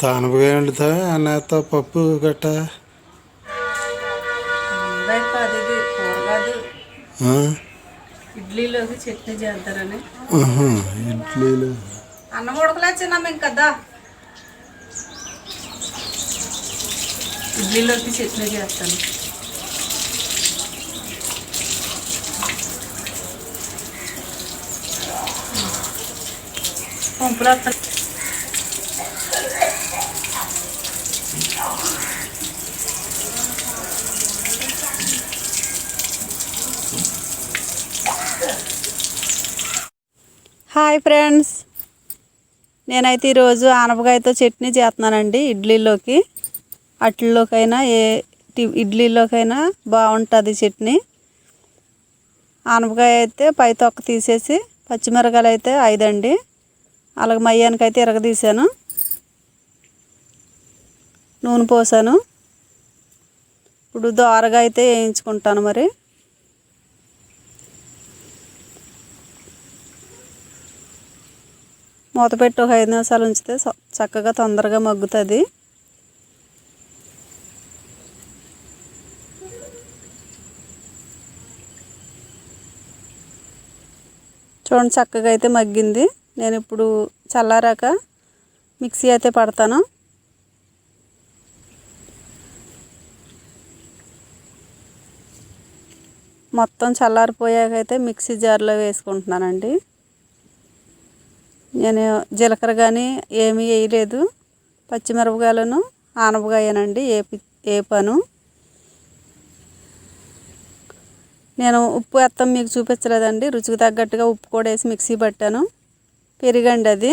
తానపగా వండుతా అన్నతో పప్పు గట్ట? ఇడ్లీలోకి చట్నీ ఆహా, ఇడ్లీలు అన్నం ఉడకలే చిన్నమ్మ ఇంకద్దా ఇడ్లీలోకి చట్నీ చేస్తాను పంపులు హాయ్ ఫ్రెండ్స్. నేనైతే ఈరోజు ఆనపకాయతో చట్నీ చేస్తున్నానండి ఇడ్లీలోకి. అట్లలోకైనా ఏ ఇడ్లీలోకైనా బాగుంటుంది చట్నీ. ఆనపకాయ అయితే పై తొక్క తీసేసి పచ్చిమిరకాయలు అయితే ఐదండి. అలాగే మయ్యానికి అయితే ఇరగదీశాను నూనె పోసాను. ఇప్పుడు దోరగా అయితే వేయించుకుంటాను మరి. మూత పెట్టి ఒక ఐదు నిమిషాలు ఉంచితే చక్కగా తొందరగా మగ్గుతుంది. చూడండి చక్కగా అయితే మగ్గింది. నేను ఇప్పుడు చల్లారాక మిక్సీ అయితే పడతాను. మొత్తం చల్లారిపోయాకైతే మిక్సీ జార్లో వేసుకుంటున్నానండి. నేను జీలకర్ర కానీ ఏమీ వేయలేదు పచ్చిమిరపకాయలను ఆనపకాయనండి ఏపి ఏపాను. నేను ఉప్పు అత్తం మీకు చూపించలేదండి. రుచికి తగ్గట్టుగా ఉప్పు కూడా వేసి మిక్సీ పట్టాను. పెరిగండి అది.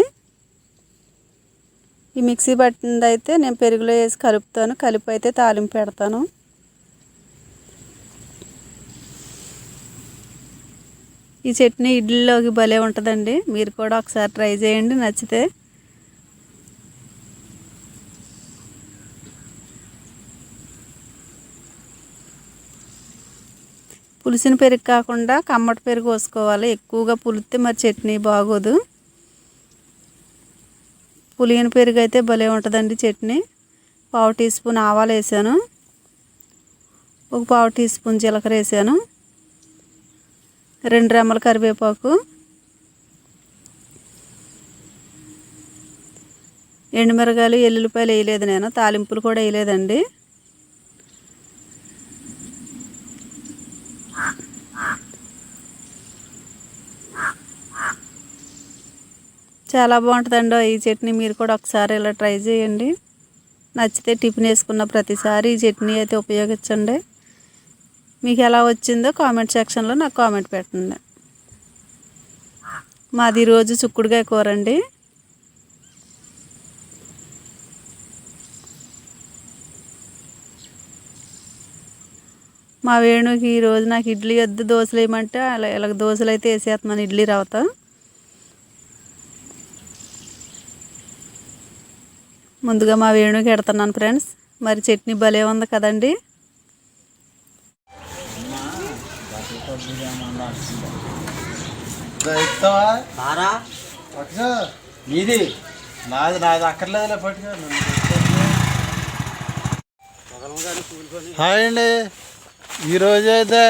ఈ మిక్సీ పట్టింది అయితే నేను పెరుగులో వేసి కలుపుతాను. కలిపి అయితే తాలింపు పెడతాను. ఈ చట్నీ ఇడ్లీలోకి భలే ఉంటుందండి. మీరు కూడా ఒకసారి ట్రై చేయండి నచ్చితే. పులిసిన పెరుగు కాకుండా కమ్మటి పెరుగు పోసుకోవాలి ఎక్కువగా పులిస్తే మరి చట్నీ బాగోదు. పులియని పెరుగు అయితే భలే ఉంటుందండి చట్నీ. పావు టీ స్పూన్ ఆవాలు వేసాను. ఒక పావు టీ స్పూన్ జీలకర్ర వేసాను. రెండు రెమ్మల కరివేపాకు ఎండుమిరగాయలు ఎల్లుల్లిపాయలు వేయలేదు నేను. తాలింపులు కూడా వేయలేదండి. చాలా బాగుంటుందండి ఈ చట్నీ. మీరు కూడా ఒకసారి ఇలా ట్రై చేయండి. నచ్చితే టిఫిన్ వేసుకున్న ప్రతిసారి ఈ చట్నీ అయితే ఉపయోగించండి. మీకు ఎలా వచ్చిందో కామెంట్ సెక్షన్లో నాకు కామెంట్ పెట్టండి. మాది రోజు చుక్కుడుకాయ కూర అండి. మా వేణుకి ఈరోజు నాకు ఇడ్లీ వద్దు దోశలు వేయమంటే అలా ఇలా దోశలు అయితే వేసేస్తున్నాను ఇడ్లీ రవత ముందుగా మా వేణుకి ఎడుతున్నాను ఫ్రెండ్స్ మరి చట్నీ భలే ఉంది కదండి. ఇస్తావా పట్టుకో నీది? నాది నాది అక్కర్లేదులే పట్టుకో. హాయ్ అండి. ఈరోజు అయితే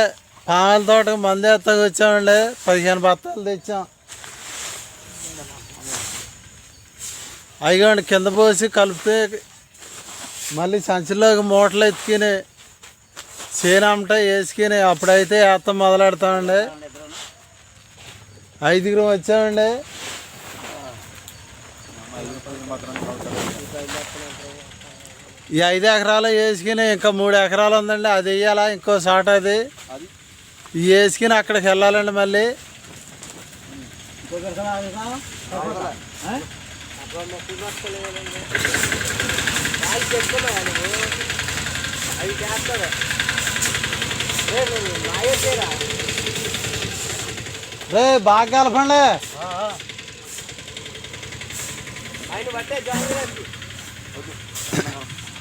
పాముల తోటకు మంది ఎత్తకు వచ్చామండి. పదిహేను బత్తాలు తెచ్చాం. అయిగోండి కింద పోసి కలిపితే మళ్ళీ సంచిలోకి మూటలు ఎత్తుకుని చేనమ్మట వేసుకుని అప్పుడైతే వేస్తాం మొదలెడతామండి. ఐదుగురం వచ్చామండి. ఈ ఐదు ఎకరాలు వేసుకుని ఇంకా మూడు ఎకరాలు ఉందండి. అది వేయాలా ఇంకో సాట అది. ఈ వేసుకుని అక్కడికి వెళ్ళాలండి మళ్ళీ. రే బాగా కలపండి.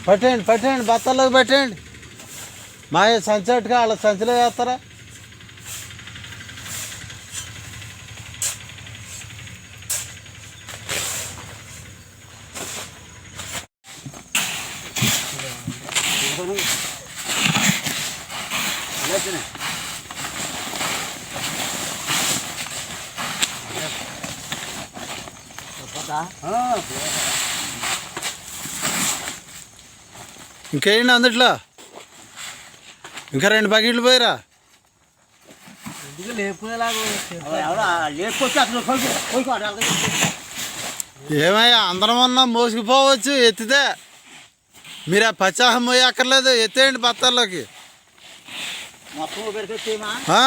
పట్టండి పట్టండి బత్తాల్లోకి పెట్టండి మా సంచట్టుగా వాళ్ళ సంచిలో వేస్తారా? Thank అలాగే ఇంకేంటి అందుట్లో ఇంకా రెండు బకెట్లు పోయిరా? ఏమయ్యా అందరం ఉన్నాం మోసుకుపోవచ్చు ఎత్తితే. మీరు ఆ పచ్చాహం పోయి అక్కర్లేదు ఎత్తేయండి బత్తాల్లోకి మొత్తం పెరిగొచ్చేమా ఆ,